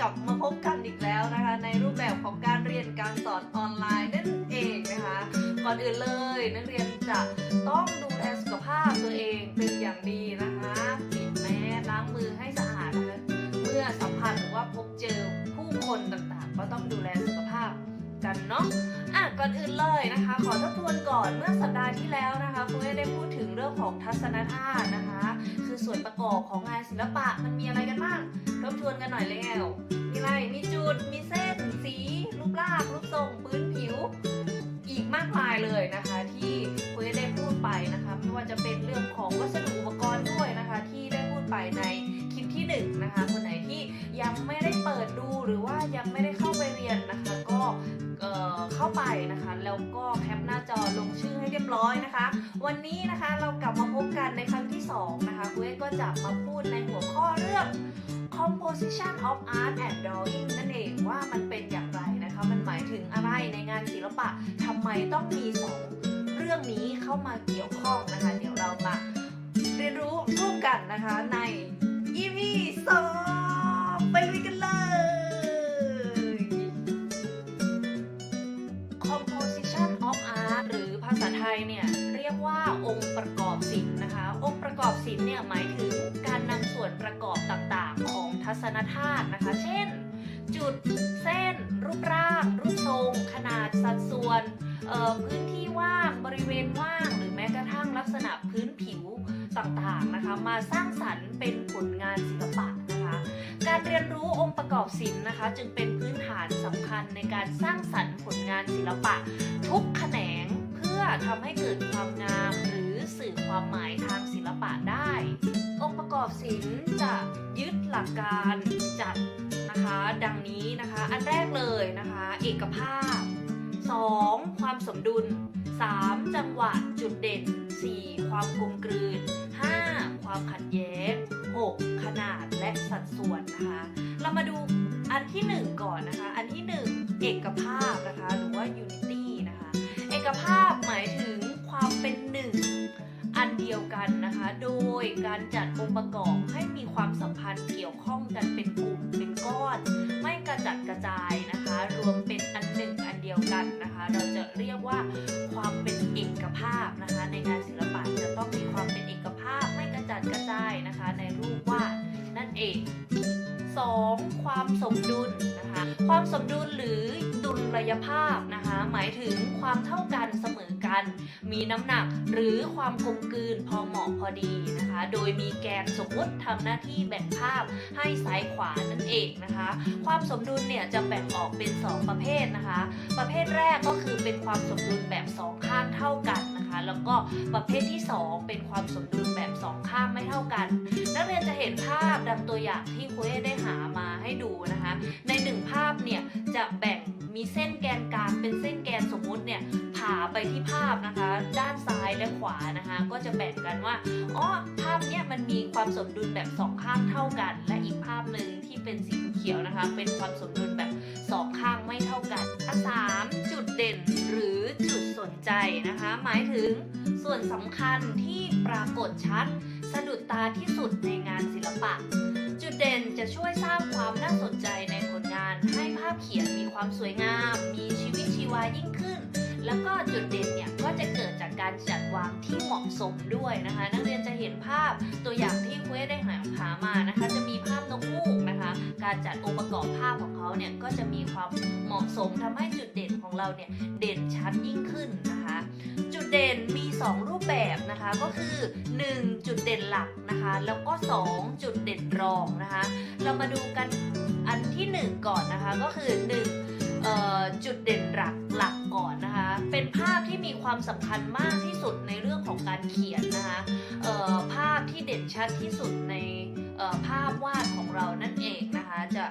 กลับมาพบกันอีกแล้วนะคะ ในรูปแบบของการเรียนการสอนออนไลน์นั่นเองนะคะ ก่อนอื่นเลยนักเรียนจะต้องดูแลสุขภาพตัวเองเป็นอย่างดีนะคะปิดแมสล้างมือให้สะอาดนะคะเมื่อสัมผัสหรือว่าพบเจอผู้คนต่างๆ ก็ต้องดูแลสุขภาพกันเนาะอะก่อนอื่นเลยนะคะ ขอทบทวนก่อนเมื่อสัปดาห์ที่แล้วนะคะครูได้พูดถึงเรื่องของทัศนธาตุนะคะ คือส่วนประกอบของงานศิลปะมันมีอะไรกันบ้าง ทบทวนกันหน่อยแล้ว มีอะไร มีจุด มีเส้น สี รูปร่าง รูปทรง พื้นผิว อีกมากมายเลยนะคะ ที่คุยได้พูดไปนะคะ ไม่ว่าจะเป็นเรื่องของวัสดุอุปกรณ์ด้วยนะคะ ที่ได้พูดไปในคลิปที่หนึ่งนะคะ คนไหนที่ยังไม่ได้เปิดดูหรือว่ายังไม่ได้เข้าไปเรียนนะคะ ก็เข้าไปนะคะ แล้วก็แคปหน้าจอลงชื่อให้เรียบร้อยนะคะ วันนี้นะคะเรากลับมาพบกันในครั้งที่สองนะคะคุยก็จะมาพูดในหัว composition of art and drawing นั่นเองว่ามันเป็นอย่างไรนะคะ มันหมายถึงอะไรในงานศิลปะทำไมต้องมีสองเรื่องนี้เข้ามาเกี่ยวข้องนะคะ เดี๋ยวเรามาเรียนรู้ร่วมกันนะคะใน EP 2ไปลุยกันเลย composition of art หรือภาษาไทยเนี่ย เรียกว่าองค์ประกอบศิลป์นะคะ องค์ประกอบศิลป์เนี่ยหมาย ๆของทัศนธาตุนะคะ เช่น จุดเส้น รูปร่าง รูปทรง ขนาดสัดส่วนพื้นที่ว่างบริเวณว่าง หรือแม้กระทั่งลักษณะพื้นผิวต่างๆนะคะ มาสร้างสรรค์เป็นผลงานศิลปะนะคะ การเรียนรู้องค์ประกอบศิลป์นะคะ จึงเป็นพื้นฐานสำคัญในการสร้างสรรค์ผลงานศิลปะ ทุกแขนงเพื่อทำให้เกิดความงามหรือสื่อความหมายทางศิลปะได้ กอบศิลป์จะยึดหลักการจัดนะคะดังนี้นะคะ อันแรกเลยนะคะ เอกภาพ 2. ความสมดุล 3. จังหวะจุดเด่น 4. ความกลมกลืน 5. ความขัดแย้ง 6. ขนาดและสัดส่วนนะคะ เรามาดูอันที่ 1 ก่อนนะคะ อันที่ 1 เอกภาพนะคะ หรือว่า unity นะคะ เอกภาพหมายถึงความเป็นหนึ่ง อันเดียวกันนะคะ โดยการจัดองค์ประกอบให้มีความสัมพันธ์เกี่ยวข้องกันเป็นกลุ่มเป็นก้อน ไม่กระจัดกระจายนะคะ รวมเป็นอันหนึ่งอันเดียวกันนะคะ เราจะเรียกว่าความเป็นเอกภาพนะคะ ในงานศิลปะจะต้องมีความเป็นเอกภาพไม่กระจัดกระจายนะคะ ในรูปวาดนั่นเอง 2. ความสมดุลนะคะ ความสมดุลหรือดุลยภาพนะคะ หมายถึงความเท่ากันเสมอ กัน มีน้ำหนักหรือความกลมกลืนพอเหมาะพอดีนะคะ โดยมีแกนสมมุติทำหน้าที่แบ่งภาพให้ซ้ายขวานั่นเองนะคะ ความสมดุลเนี่ยจะแบ่งออกเป็น 2 ประเภทนะคะ ประเภทแรกก็คือเป็นความสมดุลแบบสองข้างเท่ากันนะคะ แล้วก็ประเภทที่ 2 เป็นความสมดุลแบบสองข้างไม่เท่ากัน นักเรียนจะเห็นภาพดังตัวอย่างที่ครูเอได้หามาให้ดูนะคะ ในหนึ่งภาพเนี่ยจะแบ่งมีเส้นแกนกลางเป็นเส้นแกนสมมุติเนี่ย ภาพนะคะ ด้านซ้ายและขวานะคะ ก็จะแบ่งกันว่าอ๋อภาพเนี่ยมันมีความสมดุลแบบสองข้างเท่ากัน และอีกภาพหนึ่งที่เป็นสีเขียวนะคะ เป็นความสมดุลแบบสองข้างไม่เท่ากันอันสามจุดเด่นหรือจุดสนใจนะคะ หมายถึงส่วนสำคัญที่ปรากฏชัด สะดุดตาที่สุดในงานศิลปะ จุดเด่นจะช่วยสร้างความน่าสนใจในผลงาน ให้ภาพเขียนมีความสวยงาม มีชีวิตชีวายิ่งขึ้น แล้วก็จุดเด่นเนี่ยก็จะเกิดจากการจัดวางที่เหมาะสมด้วยนะคะ นักเรียนจะเห็นภาพตัวอย่างที่คุยได้หาหามานะคะ จะมีภาพนกฮูกนะคะ การจัดองค์ประกอบภาพของเขาเนี่ยก็จะมีความเหมาะสมทำให้จุดเด่นของเราเนี่ยเด่นชัดยิ่งขึ้นนะคะ จุดเด่นมี 2 รูปแบบนะคะก็คือ 1 จุดเด่นหลักนะคะ แล้วก็ 2 จุดเด่นรองนะคะ เรามาดูกันอันที่ 1 ก่อนนะคะก็คือ1เอ่อ จุดเด่นหลักหลักก่อนนะคะ เป็นภาพที่มีความสำคัญมากที่สุดในเรื่องของการเขียนนะคะภาพที่เด่นชัดที่สุดในภาพวาดของเรานั่นเองนะคะ จะ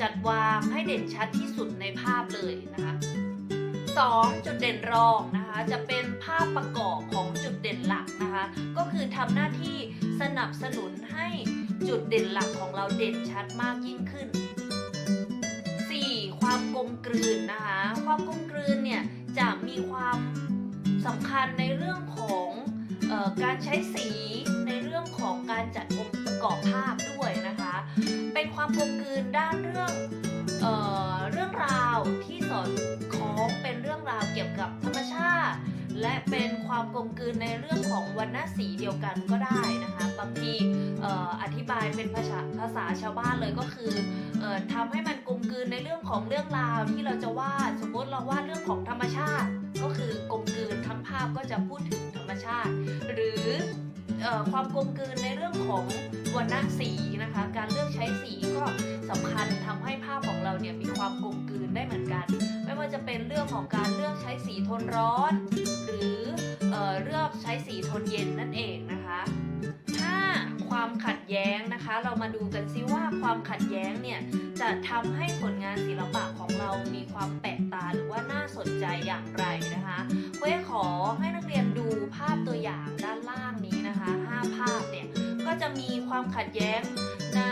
จัดวางให้เด่นชัดที่สุดในภาพเลยนะคะ 2. จุดเด่นรองนะคะ จะเป็นภาพประกอบของจุดเด่นหลักนะคะ ก็คือทำหน้าที่สนับสนุนให้จุดเด่นหลักของเราเด่นชัดมากยิ่งขึ้น ลมกลืนนะคะ ความกลมกลืนเนี่ยจะมีความสำคัญในเรื่องของออการใช้สีในเรื่องของการจัดองค์ประกอบภาพด้วยนะคะ เป็นความกลมกลืนด้านเรื่องเออเรื่องราวที่สอดคล้องเป็นเรื่องราวเกี่ยวกับธรรมชาติ และเป็นความกลมกลืนในเรื่องของวรรณะสีเดียวกันก็ได้นะคะบางทีอออธิบายเป็นภาษาภาษาชาวบ้านเลยก็คือออทำให้ ของเรื่องราวที่เราจะวาดสมมติเราวาดเรื่องของธรรมชาติ ก็คือกลมกลืนทั้งภาพก็จะพูดถึงธรรมชาติ หรืออความกลมกลืนในเรื่องของวรรณสีนะคะ การเลือกใช้สีก็สำคัญทำให้ภาพของเราเนี่ยมีความกลมกลืนได้เหมือนกัน ไม่ว่าจะเป็นเรื่องของการเลือกใช้สีทนร้อน หรือเออเลือกใช้สีทนเย็นนั่นเองนะคะ ความขัดแย้งนะคะ เรามาดูกันซิว่าความขัดแย้งเนี่ยจะทำให้ผลงานศิลปะของเรามีความแปลกตาหรือว่าน่าสนใจอย่างไรนะคะเว้ขอให้นักเรียนดูภาพตัวอย่างด้านล่างนี้นะคะ 5 ภาพเนี่ยก็จะมีความขัดแย้งใน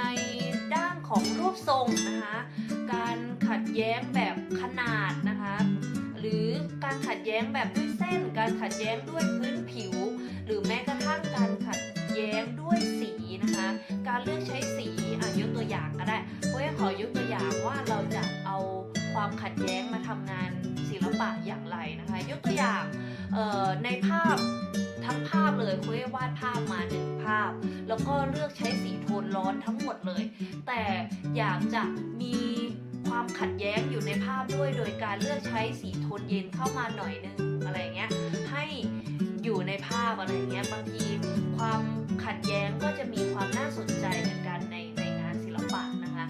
ด้านของรูปทรงนะคะการขัดแย้งแบบขนาดนะคะหรือการขัดแย้งแบบด้วยเส้น การขัดแย้งด้วยพื้นผิว หรือแม้กระทั่งการขัด แย้งด้วยสีนะคะ การเลือกใช้สีอะยกตัวอย่างก็ได้เพราะขอยกตัวอย่างว่าเราจะเอาความขัดแย้งมาทำงานศิลปะอย่างไรนะคะ ยกตัวอย่างเอ่อในภาพทั้งภาพเลยคุยวาดภาพมาหนึ่งภาพ แล้วก็เลือกใช้สีโทนร้อนทั้งหมดเลย แต่อยากจะมีความขัดแย้งอยู่ในภาพด้วยโดยการเลือกใช้สีโทนเย็นเข้ามาหน่อยนึงอะไรเงี้ยให้อยู่ในภาพอะไรเงี้ยบางทีความ ขัดแย้งก็จะมีความน่าสนใจเหมือนกันในในงานศิลปะนะคะ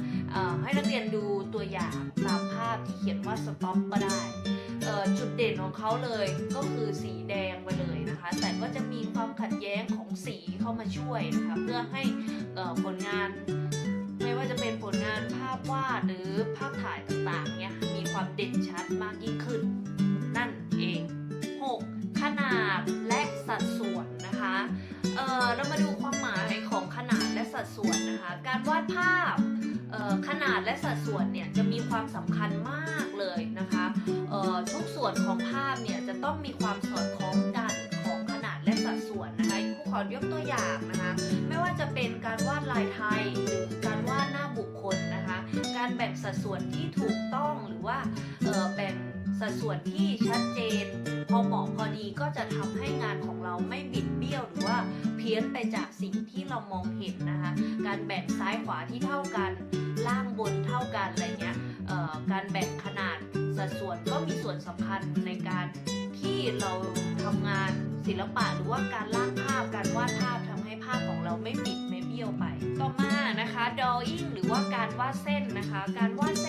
ให้นักเรียนดูตัวอย่างตามภาพที่เขียนว่าสต็อปก็ได้จุดเด่นของเขาเลยก็คือสีแดงไปเลยนะคะ แต่ก็จะมีความขัดแย้งของสีเข้ามาช่วยนะคะเพื่อให้ผลงานไม่ว่าจะเป็นผลงานภาพวาดหรือภาพถ่ายต่างๆเนี่ยมีความเด่นชัดมากยิ่งขึ้น นั่นเอง 6. ขนาดและสัดส่วน เอ่อเรามาดูความหมายของขนาดและสัดส่วนนะคะ การวาดภาพเอ่อขนาดและสัดส่วนเนี่ยจะมีความสำคัญมากเลยนะคะเอ่อทุกส่วนของภาพเนี่ยจะต้องมีความสอดคล้องกันของขนาดและสัดส่วนนะคะครูขอยกตัวอย่างนะคะ ไม่ว่าจะเป็นการวาดลายไทยหรือการวาดหน้าบุคคลนะคะ การแบ่งสัดส่วนที่ถูกต้องหรือว่าเอ่อแบ่ง สัดส่วนที่ชัดเจน พอเหมาะพอดีก็จะทำให้งานของเราไม่บิดเบี้ยวหรือว่าเพี้ยนไปจากสิ่งที่เรามองเห็นนะคะ การแบ่งซ้ายขวาที่เท่ากัน ล่างบนเท่ากันอะไรเงี้ยการแบ่งขนาดสัดส่วนก็มีส่วนสำคัญในการที่เราทำงานศิลปะหรือว่าการล่างภาพการวาดภาพทำให้ภาพของเราไม่บิดไม่เบี้ยวไป ต่อมานะคะ drawing หรือว่าการวาดเส้นนะคะ การวาดเ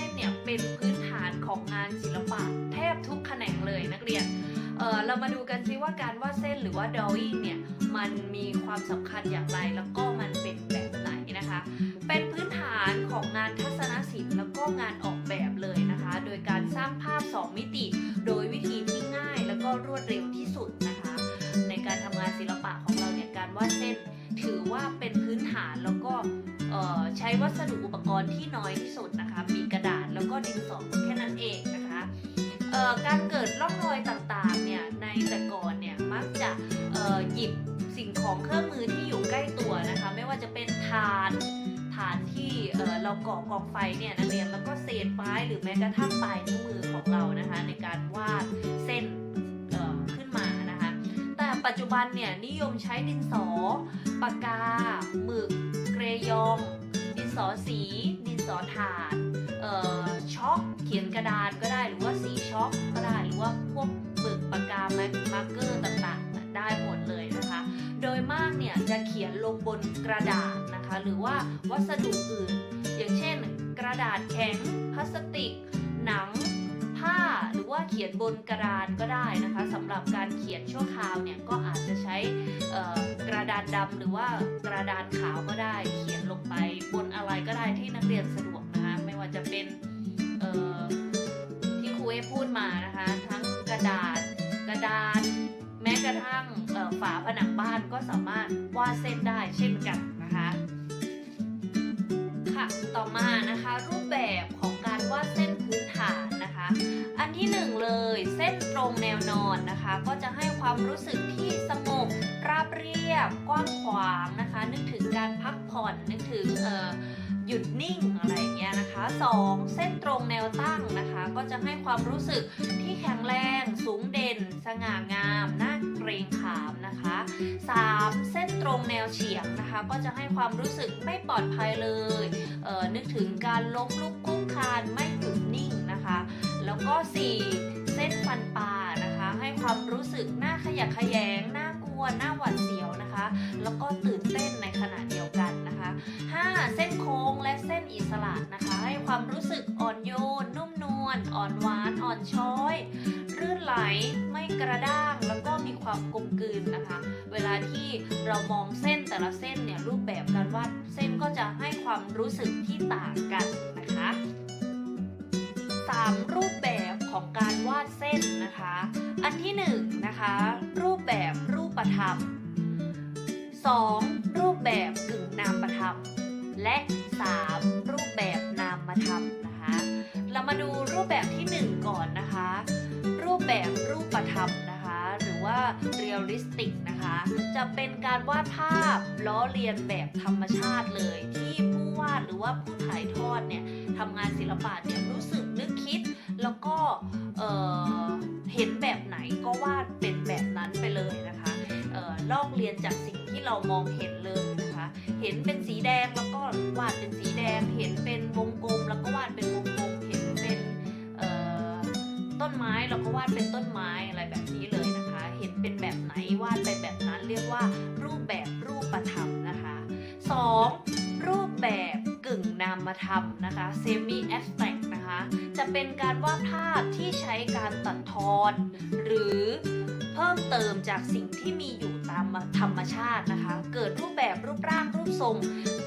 มาดูกันซิว่าการวาดเส้นหรือว่า drawing เนี่ยมันมีความสำคัญอย่างไรแล้วก็มันเป็นแบบไหนนะคะ เป็นพื้นฐานของงานทัศนศิลป์แล้วก็งานออกแบบเลยนะคะ โดยการสร้างภาพ 2 มิติ โดยวิธีที่ง่ายแล้วก็รวดเร็วที่สุดนะคะ ในการทำงานศิลปะของเราเนี่ยการวาดเส้น ถือว่าเป็นพื้นฐานแล้วก็ใช้วัสดุอุปกรณ์ที่น้อยที่สุดนะคะ มีกระดาษแล้วก็ดินสอแค่นั้นเองนะคะการเกิดร่องรอยต่าง แต่ก่อนเนี่ยมักจะหยิบสิ่งของเครื่องมือที่อยู่ใกล้ตัวนะคะ ไม่ว่าจะเป็นถ่านถ่านที่เเราก่อกองไฟเนี่ยนักเรียนแล้วก็เศษไม้หรือแม้กระทั่งปลายนิ้วมือของเรานะคะ ในการวาดเส้นขึ้นมานะคะ แต่ปัจจุบันเนี่ยนิยมใช้ดินสอปากกาหมึกเกรยองดินสอสี ดินสอถานช็อกเขียนกระดานก็ได้หรือว่าสีช็อกก็ได้หรือว่าพวก ปากกาแม็กมาร์กเกอร์ต่างๆ ได้หมดเลยนะคะ โดยมากเนี่ยจะเขียนลงบนกระดาษนะคะ หรือว่าวัสดุอื่น อย่างเช่น กระดาษแข็งพลาสติก หนัง ผ้าหรือว่าเขียนบนกระดานก็ได้นะคะสำหรับการเขียนชั่วคราวเนี่ยก็อาจจะใช้กระดานดำหรือว่ากระดานขาวก็ได้ เขียนลงไปบนอะไรก็ได้ที่นักเรียนสะดวกนะคะไม่ว่าจะเป็นที่ครูเอพูดมานะคะ ระทั่งฝาผนังบ้านก็สามารถวาดเส้นได้เช่นกันนะคะค่ะต่อมานะคะรูปแบบของการวาดเส้นพื้นฐานนะคะ อันที่หนึ่งเลยเส้นตรงแนวนอนนะคะ ก็จะให้ความรู้สึกที่สงบราบเรียบกว้างขวางนะคะ นึกถึงการพักผ่อนนึกถึงเอ่อ หยุดนิ่งอะไรอย่างเงี้ยนะคะ 2. เส้นตรงแนวตั้งนะคะ ก็จะให้ความรู้สึกที่แข็งแรง สูงเด่น สง่างามน่าเกรงขามนะคะ 3. เส้นตรงแนวเฉียงนะคะ ก็จะให้ความรู้สึกไม่ปลอดภัยเลยเอ่อนึกถึงการล้มลุกคลุกคลานไม่หยุดนิ่งนะคะ แล้วก็ 4. เส้นฟันปลานะคะ ให้ความรู้สึกน่าขยะแขยงน่ากลัวน่าหวาดเสียวนะคะ แล้วก็ตื่นเต้นในขณะเดียวกัน นอิสระนะคะ ให้ความรู้สึกอ่อนโยน นุ่มนวลอ่อนหวานอ่อนช้อยรื่นไหลไม่กระด้างแล้วก็มีความกลมกลืนนะคะ เวลาที่เรามองเส้นแต่ละเส้นเนี่ยรูปแบบการวาดเส้นก็จะให้ความรู้สึกที่ต่างกันนะคะ 3 รูปแบบของการวาดเส้นนะคะ อันที่1นงนะคะ รูปแบบรูปธรรม 2. รูปแบบกึ่งนามธรรม และ 3. รูปแบบนามธรรมนะคะ เรามาดูรูปแบบที่ 1 ก่อนนะคะ รูปแบบรูปธรรมนะคะ หรือว่า realistic นะคะ จะเป็นการวาดภาพล้อเลียนแบบธรรมชาติเลย ที่ผู้วาดหรือว่าผู้ถ่ายทอดเนี่ยทำงานศิลปะเนี่ยรู้สึกนึกคิด แล้วก็เเห็นแบบไหนก็วาดเป็นแบบนั้นไปเลยนะคะออลอกเลียนจากสิ่งที่เรามองเห็นเลยนะคะ เห็นเป็นสีแดงแล้ว วาดเป็นสีแดง เห็นเป็นวงกลมแล้วก็วาดเป็นวงกลม เห็นเป็นต้นไม้เราก็วาดเป็นต้นไม้อะไรแบบนี้เลยนะคะ เห็นเป็นแบบไหนวาดไปแบบนั้นเรียกว่ารูปแบบรูปธรรมนะคะ 2. รูปแบบกึ่งนามธรรมนะคะ semi abstract นะคะ จะเป็นการวาดภาพที่ใช้การตัดทอน หรือ พิ่มเติมจากสิ่งที่มีอยู่ตามธรรมชาตินะคะ เกิดรูปแบบรูปร่างรูปทรง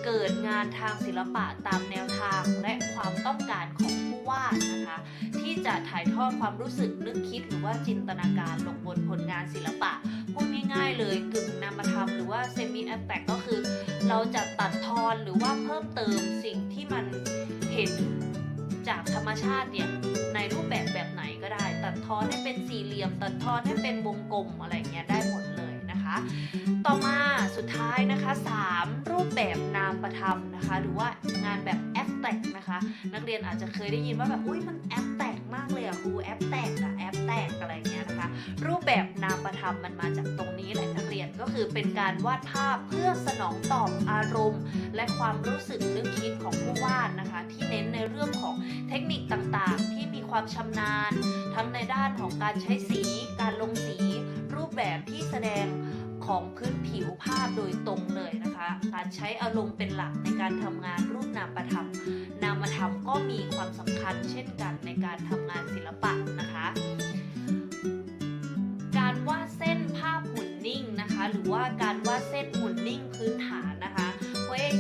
เกิดงานทางศิลปะตามแนวทางและความต้องการของผู้วาดนะคะ ที่จะถ่ายทอดความรู้สึกนึกคิดหรือว่าจินตนาการลงบนผลงานศิลปะพูดง่ายๆเลยกึ่งนามธรรมหรือว่า semi abstract ก็คือ เราจะตัดทอนหรือว่าเพิ่มเติมสิ่งที่มันเห็นจากธรรมชาติเนี่ยในรูปแบบ ทอนให้เป็นสี่เหลี่ยม ตัดทอนให้เป็นวงกลมอะไรเงี้ยได้หมดเลยนะคะ ต่อมาสุดท้ายนะคะ 3 รูปแบบนามประธรรมนะคะ หรือว่างานแบบแอปแตกนะคะ นักเรียนอาจจะเคยได้ยินว่าแบบอุ้ยมันแอปแตกมากเลยอะครูแอปแตกอะแอปแตกอะไรเงี้ยนะคะ รูปแบบนามประธรรมมันมาจากตรงนี้แหละนักเรียนก็คือเป็นการวาดภาพเพื่อสนองตอบอารมณ์ และความรู้สึกนึกคิดของผู้วาดนะคะ ที่เน้นในเรื่องของเทคนิคต่างๆที่ ความชำนาญ ทั้งในด้านของการใช้สี การลงสี รูปแบบที่แสดงของพื้นผิวภาพโดยตรงเลยนะคะ การใช้อารมณ์เป็นหลักในการทำงานรูปนามประธรรมนามธรรมก็มีความสำคัญเช่นกันในการทำงานศิลปะนะคะ การวาดเส้นภาพหุ่นนิ่งนะคะ หรือว่าการวาดเส้นหุ่นนิ่งพื้นฐาน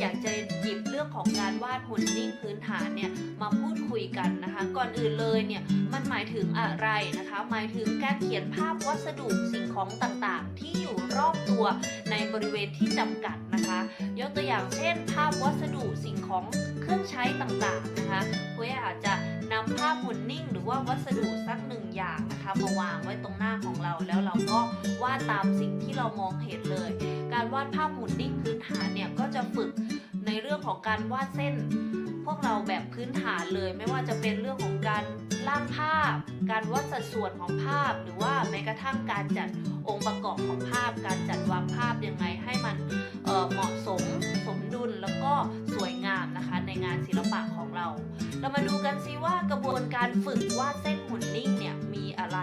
อยากจะหยิบเรื่องของการวาดหุ่นนิ่งพื้นฐานเนี่ยมาพูดคุยกันนะคะ ก่อนอื่นเลยเนี่ยมันหมายถึงอะไรนะคะ หมายถึงการเขียนภาพวัสดุสิ่งของต่างๆ ที่อยู่รอบตัวในบริเวณที่จำกัดนะคะ ยกตัวอย่างเช่น ภาพวัสดุสิ่งของ รื่องใช้ต่างๆนะคะเพื่อาจจะนำภาพหุ่นนิ่ง หรือว่าวัสดุสักหนึ่งอย่างนะคะมาวางไว้ตรงหน้าของเรา แล้วเราก็วาดตามสิ่งที่เรามองเห็นเลย การวาดภาพหุ่นนิ่งพื้นฐานเนี่ยก็จะฝึกในเรื่องของการวาดเส้น วกเราแบบพื้นฐานเลย ไม่ว่าจะเป็นเรื่องของการร่างภาพ การวัดสัดส่วนของภาพ หรือว่าแม้กระทั่งการจัดองค์ประกอบของภาพ การจัดวางภาพยังไงให้มันเเหมาะสมสมดุลแล้วก็สวยงามนะคะในงานศิลปะของเรา เรามาดูกันซิว่ากระบวนการฝึกวาดเส้นหุ่นนิ่งเนี่ยมีอะไร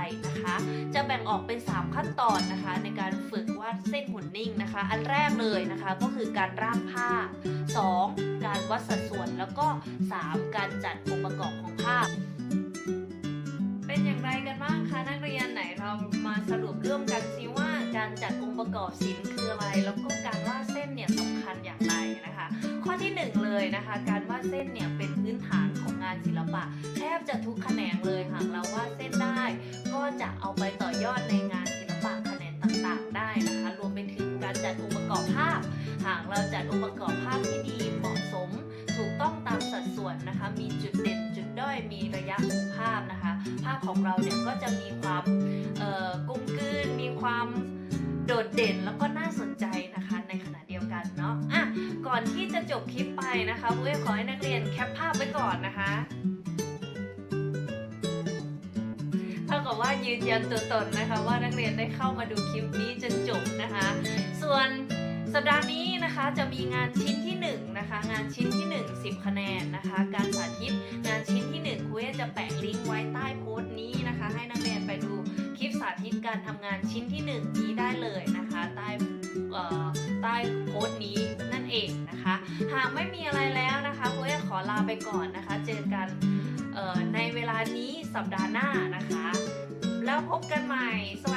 จะแบ่งออกเป็น 3 ขั้นตอนนะคะ ในการฝึกวาดเส้นหุ่นนิ่งนะคะ อันแรกเลยนะคะก็คือการร่างภาพ 2. การวัดสัดส่วนแล้วก็ 3. การจัดองค์ประกอบของภาพ เป็นอย่างไรกันบ้างคะนักเรียนไหนเรามาสรุปร่วมกันซิว่าการจัดองค์ประกอบศิลป์คืออะไร แล้วก็การวาดเส้นเนี่ยสำคัญอย่างไรนะคะ ข้อที่หนึ่งเลยนะคะ การวาดเส้นเนี่ยเป็นานของานศิลปะ แทบจะทุกแขนงเลยหากเราวาดเส้นได้ ก็จะเอาไปต่อยอดในงานศิลปะแขนงต่างๆ ได้นะคะ รวมไปถึงการจัดองค์ประกอบภาพ หากเราจัดองค์ประกอบภาพที่ดีเหมาะสม ถูกต้องตามสัดส่วนนะคะ มีจุดเด่นจุดด้อยมีระยะมุมภาพนะคะ ภาพของเราเนี่ยก็จะมีความเอ่อกลมกลืนมีความโดดเด่นแล้วก็น่าสน จบคลิปไปนะคะครูเอขอให้นักเรียนแคปภาพไว้ก่อนนะคะเท่ากับว่ายืนยันตัวตนนะคะว่านักเรียนได้เข้ามาดูคลิปนี้จนจบนะคะ ส่วนสัปดาห์นี้นะคะจะมีงานชิ้นที่1นะคะงานชิ้นที่ 1 10 คะแนนนะคะ การสาธิตงานชิ้นที่1ครูเอจะแปะลิงก์ไว้ใต้โพสต์นี้นะคะ ให้นักเรียนไปดูคลิปสาธิตการทำงานชิ้นที่1 ก่อนนะคะ เจอกันในเวลานี้สัปดาห์หน้านะคะ แล้วพบกันใหม่สวัสดีค่ะ